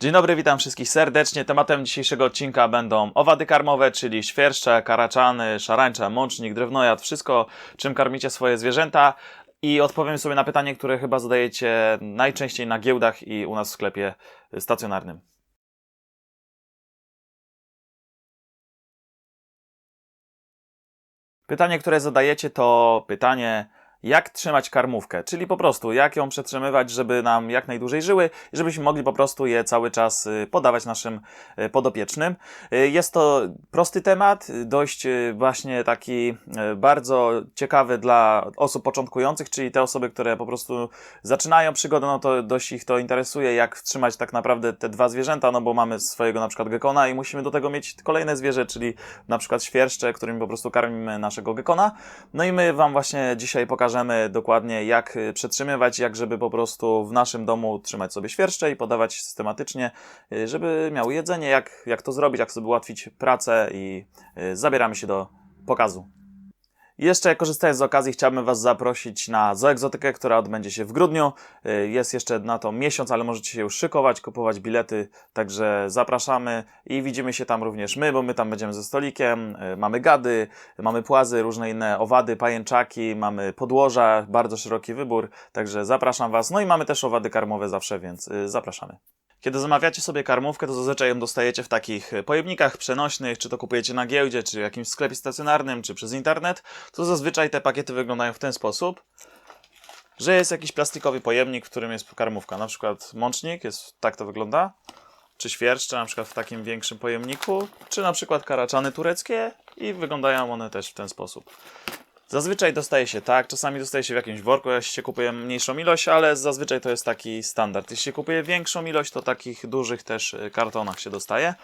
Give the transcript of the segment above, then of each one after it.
Dzień dobry, witam wszystkich serdecznie. Tematem dzisiejszego odcinka będą owady karmowe, czyli świerszcze, karaczany, szarańcza, mącznik, drewnojad, wszystko, czym karmicie swoje zwierzęta. I odpowiem sobie na pytanie, które chyba zadajecie najczęściej na giełdach i u nas w sklepie stacjonarnym. Pytanie, które zadajecie, to pytanie, jak trzymać karmówkę, czyli po prostu jak ją przetrzymywać, żeby nam jak najdłużej żyły i żebyśmy mogli po prostu je cały czas y, podawać naszym y, podopiecznym. Y, Jest to prosty temat, dość właśnie taki bardzo ciekawy dla osób początkujących, czyli te osoby, które po prostu zaczynają przygodę, no to dość ich to interesuje, jak trzymać tak naprawdę te dwa zwierzęta, no bo mamy swojego na przykład gekona i musimy do tego mieć kolejne zwierzę, czyli na przykład świerszcze, którymi po prostu karmimy naszego gekona. No i my Wam właśnie dzisiaj pokażemy dokładnie, jak y, przetrzymywać, jak żeby po prostu w naszym domu trzymać sobie świerszcze i podawać systematycznie, y, żeby miały jedzenie, jak, jak to zrobić, jak sobie ułatwić pracę i y, zabieramy się do pokazu. Jeszcze korzystając z okazji, chciałbym Was zaprosić na Zoegzotykę, która odbędzie się w grudniu. Y, Jest jeszcze na to miesiąc, ale możecie się już szykować, kupować bilety, także zapraszamy i widzimy się tam również my, bo my tam będziemy ze stolikiem. Y, Mamy gady, mamy płazy, różne inne owady, pajęczaki, mamy podłoża, bardzo szeroki wybór, także zapraszam Was. No i mamy też owady karmowe zawsze, więc y, zapraszamy. Kiedy zamawiacie sobie karmówkę, to zazwyczaj ją dostajecie w takich e, pojemnikach przenośnych, czy to kupujecie na giełdzie, czy w jakimś sklepie stacjonarnym, czy przez internet, to zazwyczaj te pakiety wyglądają w ten sposób, że jest jakiś plastikowy pojemnik, w którym jest karmówka. Na przykład mącznik, jest, tak to wygląda, czy świerszcze, na przykład w takim większym pojemniku, czy na przykład karaczany tureckie i wyglądają one też w ten sposób. Zazwyczaj dostaje się tak, czasami dostaje się w jakimś worku, jeśli się kupuje mniejszą ilość, ale zazwyczaj to jest taki standard. Jeśli się kupuje większą ilość, to takich dużych też y, kartonach się dostaje.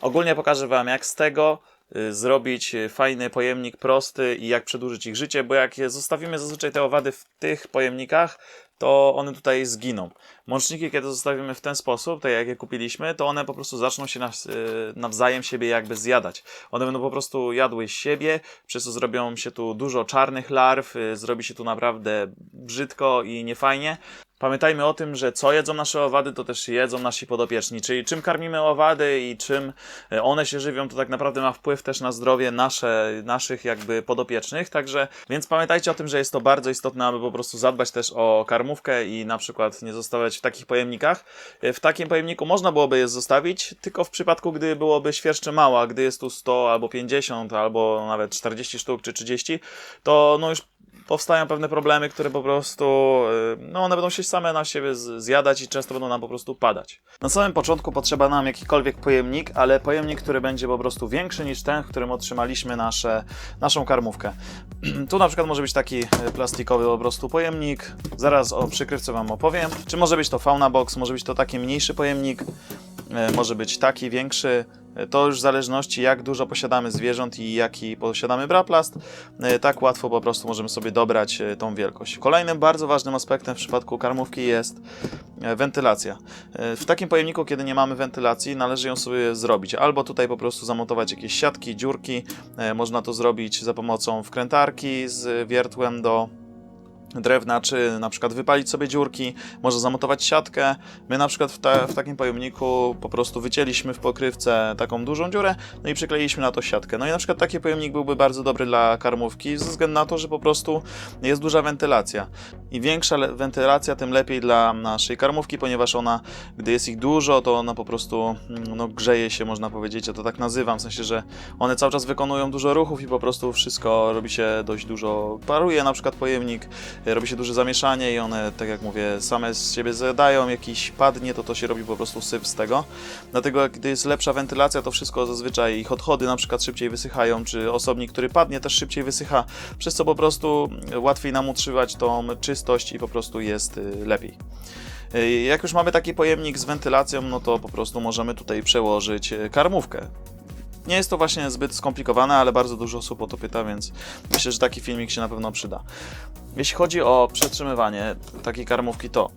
Ogólnie pokażę Wam, jak z tego y, zrobić y, fajny pojemnik prosty i jak przedłużyć ich życie, bo jak zostawimy zazwyczaj te owady w tych pojemnikach, to one tutaj zginą. Mączniki, kiedy zostawimy w ten sposób, tak jak je kupiliśmy, to one po prostu zaczną się y, nawzajem siebie jakby zjadać. One będą po prostu jadły siebie, przez co zrobią się tu dużo czarnych larw, y, zrobi się tu naprawdę brzydko i niefajnie. Pamiętajmy o tym, że co jedzą nasze owady, to też jedzą nasi podopieczni. Czyli czym karmimy owady i czym e, one się żywią, to tak naprawdę ma wpływ też na zdrowie nasze, naszych jakby podopiecznych. Także, więc pamiętajcie o tym, że jest to bardzo istotne, aby po prostu zadbać też o karmówkę i na przykład nie zostawiać w takich pojemnikach. E, W takim pojemniku można byłoby je zostawić, tylko w przypadku, gdy byłoby świerszcze mało, a gdy jest tu 100 albo 50 albo nawet 40 sztuk czy 30, to no już powstają pewne problemy, które po prostu, y, no one będą się same na siebie zjadać i często będą nam po prostu padać. Na samym początku potrzeba nam jakikolwiek pojemnik, ale pojemnik, który będzie po prostu większy niż ten, w którym otrzymaliśmy nasze, naszą karmówkę. tu na przykład może być taki y, plastikowy po prostu pojemnik, zaraz o przykrywce Wam opowiem. Czy może być to fauna box, może być to taki mniejszy pojemnik, może być taki większy, to już w zależności jak dużo posiadamy zwierząt i jaki posiadamy braplast, e, tak łatwo po prostu możemy sobie dobrać e, tą wielkość. Kolejnym bardzo ważnym aspektem w przypadku karmówki jest e, wentylacja. E, W takim pojemniku, kiedy nie mamy wentylacji, należy ją sobie zrobić. Albo tutaj po prostu zamontować jakieś siatki, dziurki. E, Można to zrobić za pomocą wkrętarki z wiertłem do drewna, czy na przykład wypalić sobie dziurki, może zamontować siatkę. My na przykład w, ta, w takim pojemniku po prostu wycięliśmy w pokrywce taką dużą dziurę, no i przykleiliśmy na to siatkę. No i na przykład taki pojemnik byłby bardzo dobry dla karmówki, ze względu na to, że po prostu jest duża wentylacja. I większa wentylacja, tym lepiej dla naszej karmówki, ponieważ ona, gdy jest ich dużo, to ona po prostu mm, no, grzeje się, można powiedzieć, ja to tak nazywam, w sensie, że one cały czas wykonują dużo ruchów i po prostu wszystko robi się dość dużo, paruje na przykład pojemnik, robi się duże zamieszanie i one, tak jak mówię, same z siebie zadają, jakiś padnie, to to się robi po prostu syf z tego. Dlatego gdy jest lepsza wentylacja, to wszystko zazwyczaj ich odchody na przykład szybciej wysychają, czy osobnik, który padnie też szybciej wysycha, przez co po prostu łatwiej nam utrzymać tą czystość i po prostu jest y, lepiej. Y, Jak już mamy taki pojemnik z wentylacją, no to po prostu możemy tutaj przełożyć y, karmówkę. Nie jest to właśnie zbyt skomplikowane, ale bardzo dużo osób o to pyta, więc myślę, że taki filmik się na pewno przyda. Jeśli chodzi o przetrzymywanie takiej karmówki, to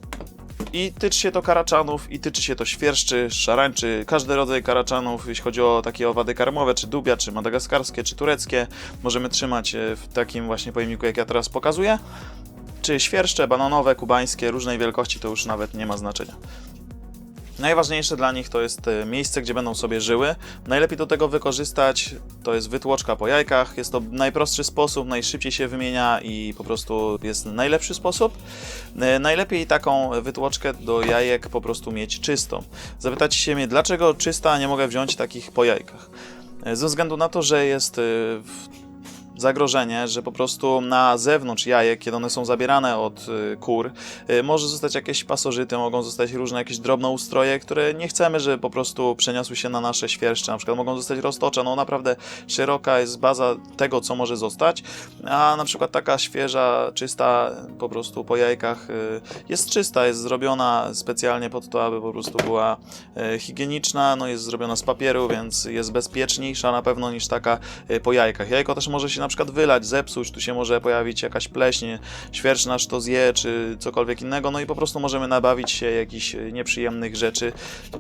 i tyczy się to karaczanów, i tyczy się to świerszczy, szarańczy, każdy rodzaj karaczanów, jeśli chodzi o takie owady karmowe, czy dubia, czy madagaskarskie, czy tureckie, możemy trzymać e, w takim właśnie pojemniku, jak ja teraz pokazuję. Czy świerszcze, bananowe, kubańskie, różnej wielkości, to już nawet nie ma znaczenia. Najważniejsze dla nich to jest e, miejsce, gdzie będą sobie żyły. Najlepiej do tego wykorzystać to jest wytłoczka po jajkach. Jest to najprostszy sposób, najszybciej się wymienia i po prostu jest najlepszy sposób. E, Najlepiej taką wytłoczkę do jajek po prostu mieć czystą. Zapytacie się mnie, dlaczego czysta, a nie mogę wziąć takich po jajkach? E, Ze względu na to, że jest zagrożenie, że po prostu na zewnątrz jajek, kiedy one są zabierane od y, kur, y, może zostać jakieś pasożyty, mogą zostać różne jakieś drobnoustroje, które nie chcemy, żeby po prostu przeniosły się na nasze świerszcze, na przykład mogą zostać roztocza, no naprawdę szeroka jest baza tego, co może zostać, a na przykład taka świeża, czysta po prostu po jajkach y, jest czysta, jest zrobiona specjalnie pod to, aby po prostu była higieniczna, no jest zrobiona z papieru, więc jest bezpieczniejsza na pewno niż taka po jajkach. Jajko też może się na przykład wylać, zepsuć, tu się może pojawić jakaś pleśń, świerszcz nasz to zje, czy cokolwiek innego, no i po prostu możemy nabawić się jakichś nieprzyjemnych rzeczy,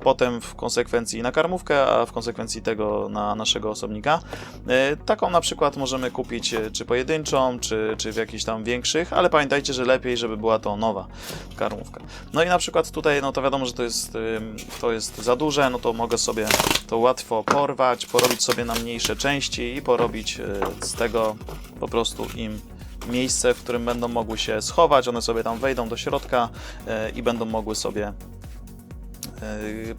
potem w konsekwencji na karmówkę, a w konsekwencji tego na naszego osobnika. Y, Taką na przykład możemy kupić y, czy pojedynczą, czy, czy w jakichś tam większych, ale pamiętajcie, że lepiej, żeby była to nowa karmówka. No i na przykład tutaj, no to wiadomo, że to jest, to jest za duże, no to mogę sobie to łatwo porwać, porobić sobie na mniejsze części i porobić y, z tego po prostu im miejsce, w którym będą mogły się schować, one sobie tam wejdą do środka y, i będą mogły sobie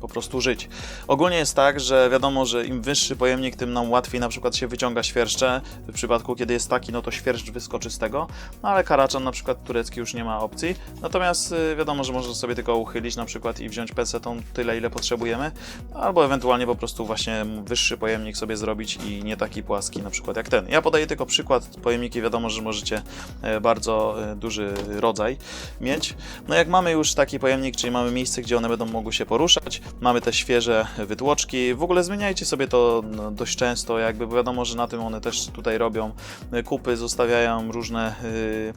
po prostu żyć. Ogólnie jest tak, że wiadomo, że im wyższy pojemnik, tym nam łatwiej na przykład się wyciąga świerszcze. W przypadku, kiedy jest taki, no to świerszcz wyskoczy z tego, no ale karaczan na przykład turecki już nie ma opcji. Natomiast y, wiadomo, że można sobie tylko uchylić na przykład i wziąć pesetą tyle, ile potrzebujemy, albo ewentualnie po prostu właśnie wyższy pojemnik sobie zrobić i nie taki płaski na przykład jak ten. Ja podaję tylko przykład, pojemniki wiadomo, że możecie e, bardzo e, duży rodzaj mieć. No jak mamy już taki pojemnik, czyli mamy miejsce, gdzie one będą mogły się poruszać, mamy te świeże wytłoczki, w ogóle zmieniajcie sobie to no, dość często, jakby bo wiadomo, że na tym one też tutaj robią e, kupy, zostawiają różne y,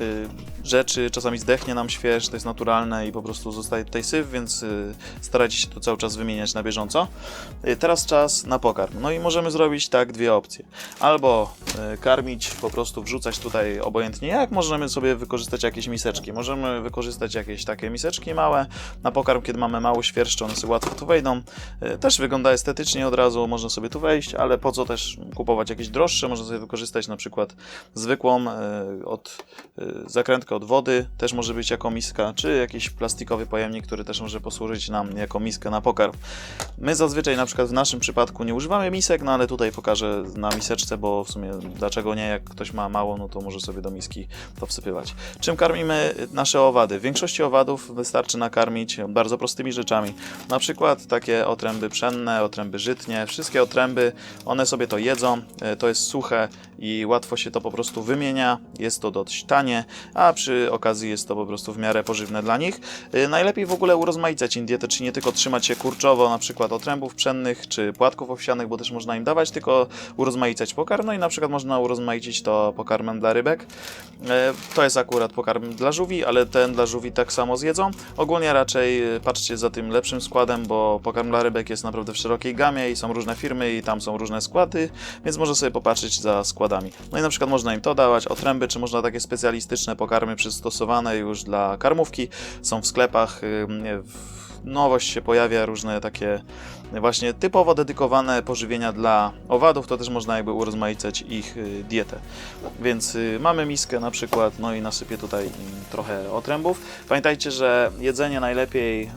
y, rzeczy, czasami zdechnie nam śwież, to jest naturalne i po prostu zostaje tutaj syf, więc y, starajcie się to cały czas wymieniać na bieżąco. Teraz czas na pokarm. No i możemy zrobić tak dwie opcje. Albo karmić, po prostu wrzucać tutaj obojętnie jak, możemy sobie wykorzystać jakieś miseczki. Możemy wykorzystać jakieś takie miseczki małe na pokarm, kiedy mamy mały świerszcz, one sobie łatwo tu wejdą. Y, Też wygląda estetycznie od razu, można sobie tu wejść, ale po co też kupować jakieś droższe? Można sobie wykorzystać na przykład zwykłą y, od y, zakrętkę od wody, też może być jako miska, czy jakiś plastikowy pojemnik, który też może posłużyć nam jako miskę na pokarm. My zazwyczaj na przykład w naszym przypadku nie używamy misek, no ale tutaj pokażę na miseczce, bo w sumie dlaczego nie, jak ktoś ma mało, no to może sobie do miski to wsypywać. Czym karmimy nasze owady? W większości owadów wystarczy nakarmić bardzo prostymi rzeczami. Na przykład takie otręby pszenne, otręby żytnie, wszystkie otręby, one sobie to jedzą, e, to jest suche i łatwo się to po prostu wymienia, jest to dość tanie, a przy okazji jest to po prostu w miarę pożywne dla nich. E, Najlepiej w ogóle urozmaicać im dietę, czyli nie tylko trzymać się kurczowo, na przykład otrębów pszennych czy płatków owsianych, bo też można im dawać, tylko urozmaicać pokarm, no i na przykład można urozmaicić to pokarmem dla rybek. E, To jest akurat pokarm dla żółwi, ale ten dla żółwi tak samo zjedzą. Ogólnie raczej patrzcie za tym lepszym składem, bo pokarm dla rybek jest naprawdę w szerokiej gamie i są różne firmy i tam są różne składy, więc można sobie popatrzeć za składami. No i na przykład można im to dawać, otręby, czy można takie specjalistyczne pokarmy przystosowane już dla karmówki, są w sklepach. w- Nowość się pojawia, różne takie właśnie typowo dedykowane pożywienia dla owadów, to też można jakby urozmaicać ich y, dietę. Więc y, mamy miskę na przykład, no i nasypię tutaj mm, trochę otrębów. Pamiętajcie, że jedzenie najlepiej y,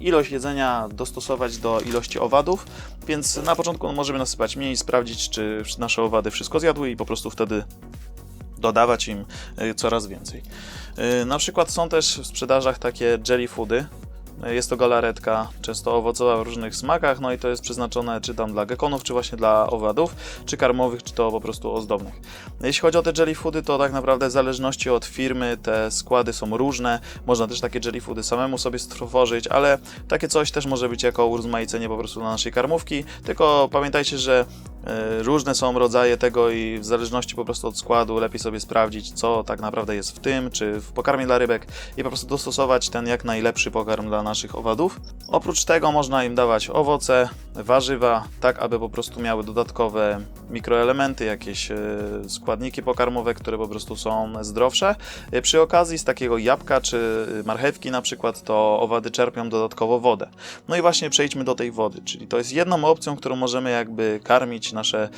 ilość jedzenia dostosować do ilości owadów, więc na początku możemy nasypać mniej, sprawdzić, czy nasze owady wszystko zjadły i po prostu wtedy dodawać im coraz więcej. Y, Na przykład są też w sprzedażach takie jelly foody. Jest to galaretka, często owocowa w różnych smakach, no i to jest przeznaczone czy tam dla gekonów, czy właśnie dla owadów, czy karmowych, czy to po prostu ozdobnych. Jeśli chodzi o te jelly foody, to tak naprawdę w zależności od firmy te składy są różne. Można też takie jelly foody samemu sobie stworzyć, ale takie coś też może być jako urozmaicenie po prostu naszej karmówki. Tylko pamiętajcie, że e, różne są rodzaje tego i w zależności po prostu od składu lepiej sobie sprawdzić, co tak naprawdę jest w tym, czy w pokarmie dla rybek i po prostu dostosować ten jak najlepszy pokarm dla naszych owadów. Oprócz tego można im dawać owoce, warzywa, tak aby po prostu miały dodatkowe mikroelementy, jakieś e, składniki pokarmowe, które po prostu są zdrowsze. E, Przy okazji z takiego jabłka czy marchewki na przykład, to owady czerpią dodatkowo wodę. No i właśnie przejdźmy do tej wody, czyli to jest jedną opcją, którą możemy jakby karmić nasze,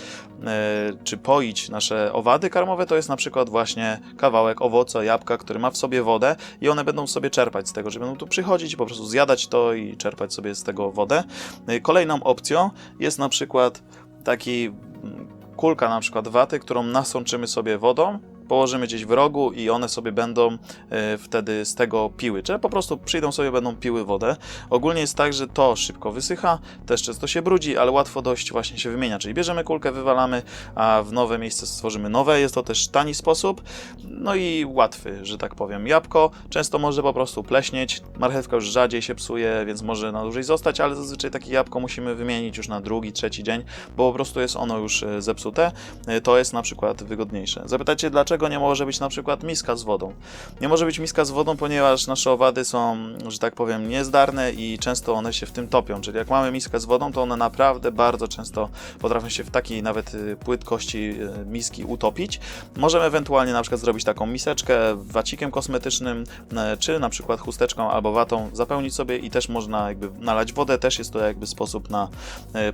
e, czy poić nasze owady karmowe, to jest na przykład właśnie kawałek owoca, jabłka, który ma w sobie wodę i one będą sobie czerpać z tego, że będą tu przychodzić i po prostu zjadać to i czerpać sobie z tego wodę. E, Kolejną opcją jest na przykład taki mm, kulka na przykład waty, którą nasączymy sobie wodą, położymy gdzieś w rogu i one sobie będą e, wtedy z tego piły, czy po prostu przyjdą sobie, będą piły wodę. Ogólnie jest tak, że to szybko wysycha, też często się brudzi, ale łatwo dość właśnie się wymienia, czyli bierzemy kulkę, wywalamy, a w nowe miejsce stworzymy nowe. Jest to też tani sposób, no i łatwy, że tak powiem. Jabłko często może po prostu pleśnieć, marchewka już rzadziej się psuje, więc może na dłużej zostać, ale zazwyczaj takie jabłko musimy wymienić już na drugi, trzeci dzień, bo po prostu jest ono już e, zepsute. E, To jest na przykład wygodniejsze. Zapytacie, dlaczego nie może być na przykład miska z wodą? Nie może być miska z wodą, ponieważ nasze owady są, że tak powiem, niezdarne i często one się w tym topią. Czyli jak mamy miskę z wodą, to one naprawdę bardzo często potrafią się w takiej nawet y, płytkości y, miski utopić. Możemy ewentualnie na przykład zrobić taką miseczkę wacikiem kosmetycznym, e, czy na przykład chusteczką albo watą, zapełnić sobie i też można jakby nalać wodę. Też jest to jakby sposób na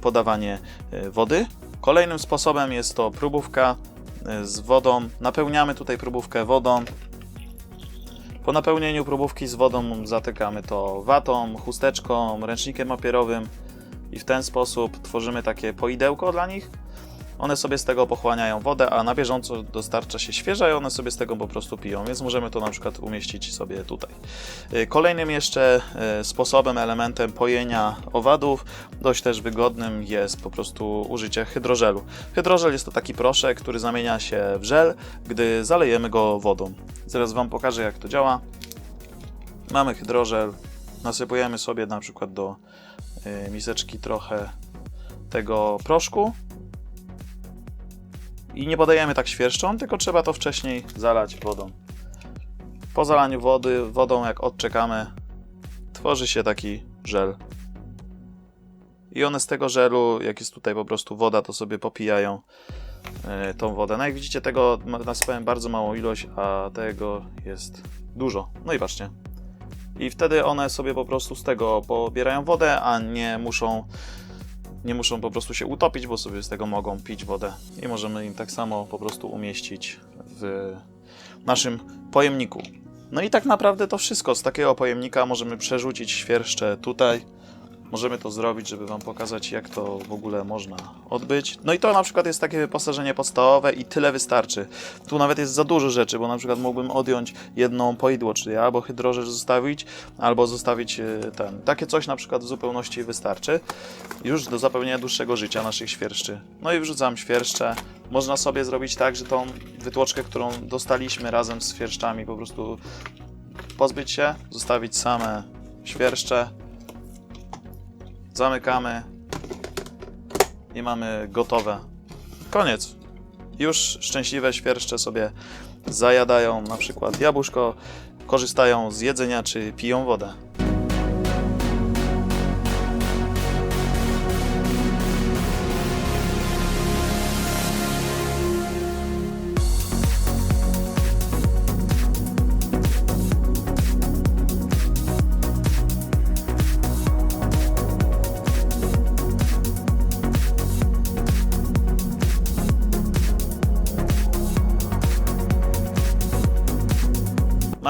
podawanie wody. Kolejnym sposobem jest to próbówka z wodą. Napełniamy tutaj próbówkę wodą. Po napełnieniu próbówki z wodą zatykamy to watą, chusteczką, ręcznikiem papierowym i w ten sposób tworzymy takie poidełko dla nich. One sobie z tego pochłaniają wodę, a na bieżąco dostarcza się świeża i one sobie z tego po prostu piją, więc możemy to na przykład umieścić sobie tutaj. Y, Kolejnym jeszcze y, sposobem, elementem pojenia owadów, dość też wygodnym jest po prostu użycie hydrożelu. Hydrożel jest to taki proszek, który zamienia się w żel, gdy zalejemy go wodą. Zaraz Wam pokażę jak to działa. Mamy hydrożel, nasypujemy sobie na przykład do y, miseczki trochę tego proszku i nie podajemy tak świerszczą, tylko trzeba to wcześniej zalać wodą. Po zalaniu wody, wodą jak odczekamy, tworzy się taki żel. I one z tego żelu, jak jest tutaj po prostu woda, to sobie popijają e, tą wodę. No jak widzicie, tego nasypałem bardzo małą ilość, a tego jest dużo. No i patrzcie. I wtedy one sobie po prostu z tego pobierają wodę, a nie muszą nie muszą po prostu się utopić, bo sobie z tego mogą pić wodę i możemy im tak samo po prostu umieścić w naszym pojemniku. No i tak naprawdę to wszystko. Z takiego pojemnika możemy przerzucić świerszcze tutaj. Możemy to zrobić, żeby Wam pokazać, jak to w ogóle można odbyć. No i to na przykład jest takie wyposażenie podstawowe i tyle wystarczy. Tu nawet jest za dużo rzeczy, bo na przykład mógłbym odjąć jedną poidło, czyli albo hydrożel zostawić, albo zostawić e, ten. Takie coś na przykład w zupełności wystarczy. Już do zapewnienia dłuższego życia naszych świerszczy. No i wrzucam świerszcze. Można sobie zrobić tak, że tą wytłoczkę, którą dostaliśmy razem z świerszczami, po prostu pozbyć się, zostawić same świerszcze. Zamykamy i mamy gotowe. Koniec. Już szczęśliwe świerszcze sobie zajadają na przykład jabłuszko, korzystają z jedzenia czy piją wodę.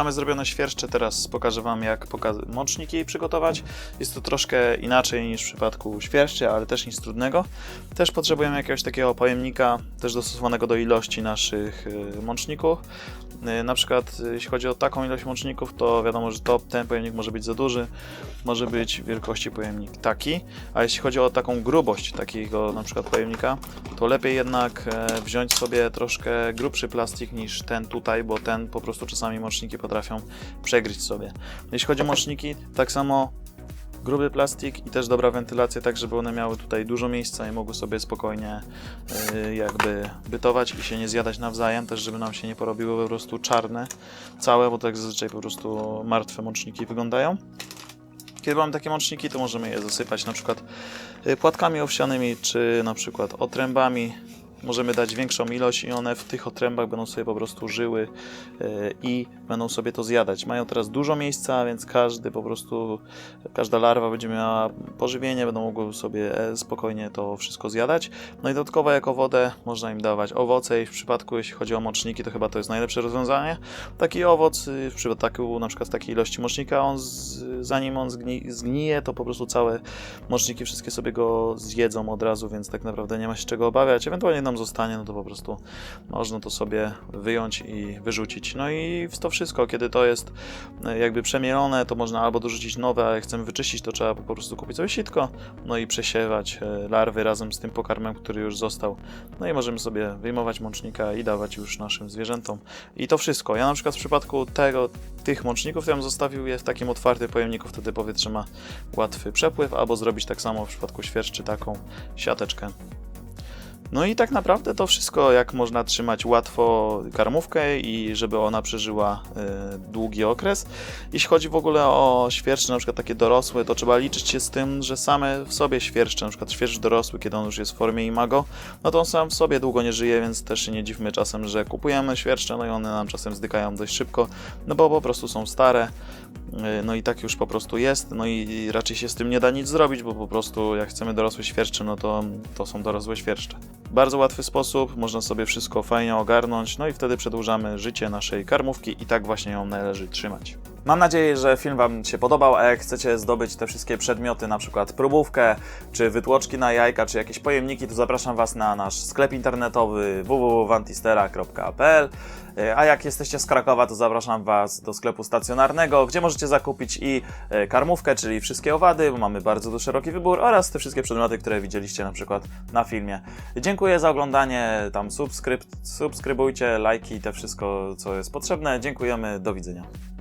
Mamy zrobione świerszcze, teraz pokażę Wam jak poka- mączniki przygotować. Jest to troszkę inaczej niż w przypadku świerszczy, ale też nic trudnego. Też potrzebujemy jakiegoś takiego pojemnika, też dostosowanego do ilości naszych y, mączników. Y, Na przykład y, jeśli chodzi o taką ilość mączników, to wiadomo, że to, ten pojemnik może być za duży, może być wielkości pojemnik taki, a jeśli chodzi o taką grubość takiego na przykład pojemnika, to lepiej jednak e, wziąć sobie troszkę grubszy plastik niż ten tutaj, bo ten po prostu czasami moczniki potrafią przegryźć sobie. Jeśli chodzi o moczniki, tak samo gruby plastik i też dobra wentylacja, tak żeby one miały tutaj dużo miejsca i mogły sobie spokojnie y, jakby bytować i się nie zjadać nawzajem, też żeby nam się nie porobiły po prostu czarne całe, bo tak zazwyczaj po prostu martwe mączniki wyglądają. Kiedy mamy takie mączniki, to możemy je zasypać na przykład y, płatkami owsianymi, czy na przykład otrębami. Możemy dać większą ilość i one w tych otrębach będą sobie po prostu żyły y, i będą sobie to zjadać. Mają teraz dużo miejsca, więc każdy po prostu, każda larwa będzie miała pożywienie, będą mogły sobie e, spokojnie to wszystko zjadać. No i dodatkowo jako wodę można im dawać owoce i w przypadku, jeśli chodzi o moczniki, to chyba to jest najlepsze rozwiązanie. Taki owoc, y, w przypadku na przykład takiej ilości mocznika, on z, zanim on zgni, zgnije, to po prostu całe moczniki wszystkie sobie go zjedzą od razu, więc tak naprawdę nie ma się czego obawiać. Ewentualnie zostanie, no to po prostu można to sobie wyjąć i wyrzucić. No i to wszystko, kiedy to jest e, jakby przemielone, to można albo dorzucić nowe, a jak chcemy wyczyścić, to trzeba po prostu kupić sobie sitko, no i przesiewać e, larwy razem z tym pokarmem, który już został. No i możemy sobie wyjmować mącznika i dawać już naszym zwierzętom. I to wszystko. Ja na przykład w przypadku tego, tych mączników, ja bym zostawił je w takim otwartym pojemniku, wtedy powietrze ma łatwy przepływ, albo zrobić tak samo w przypadku świerszczy taką siateczkę. No i tak naprawdę to wszystko, jak można trzymać łatwo karmówkę i żeby ona przeżyła y, długi okres. Jeśli chodzi w ogóle o świerszcze, na przykład takie dorosłe, to trzeba liczyć się z tym, że same w sobie świerszcze, na przykład świerszcz dorosły, kiedy on już jest w formie imago, no to on sam w sobie długo nie żyje, więc też nie dziwmy czasem, że kupujemy świerszcze, no i one nam czasem zdykają dość szybko, no bo po prostu są stare, y, no i tak już po prostu jest, no i raczej się z tym nie da nic zrobić, bo po prostu jak chcemy dorosłe świerszcze, no to, to są dorosłe świerszcze. Bardzo łatwy sposób, można sobie wszystko fajnie ogarnąć, no i wtedy przedłużamy życie naszej karmówki i tak właśnie ją należy trzymać. Mam nadzieję, że film Wam się podobał, a jak chcecie zdobyć te wszystkie przedmioty, na przykład próbówkę, czy wytłoczki na jajka, czy jakieś pojemniki, to zapraszam Was na nasz sklep internetowy www.wantistera.pl A jak jesteście z Krakowa, to zapraszam Was do sklepu stacjonarnego, gdzie możecie zakupić i e, karmówkę, czyli wszystkie owady, bo mamy bardzo szeroki wybór, oraz te wszystkie przedmioty, które widzieliście na przykład na filmie. Dziękuję za oglądanie, tam subskryb, subskrybujcie, lajki, te wszystko, co jest potrzebne. Dziękujemy, do widzenia.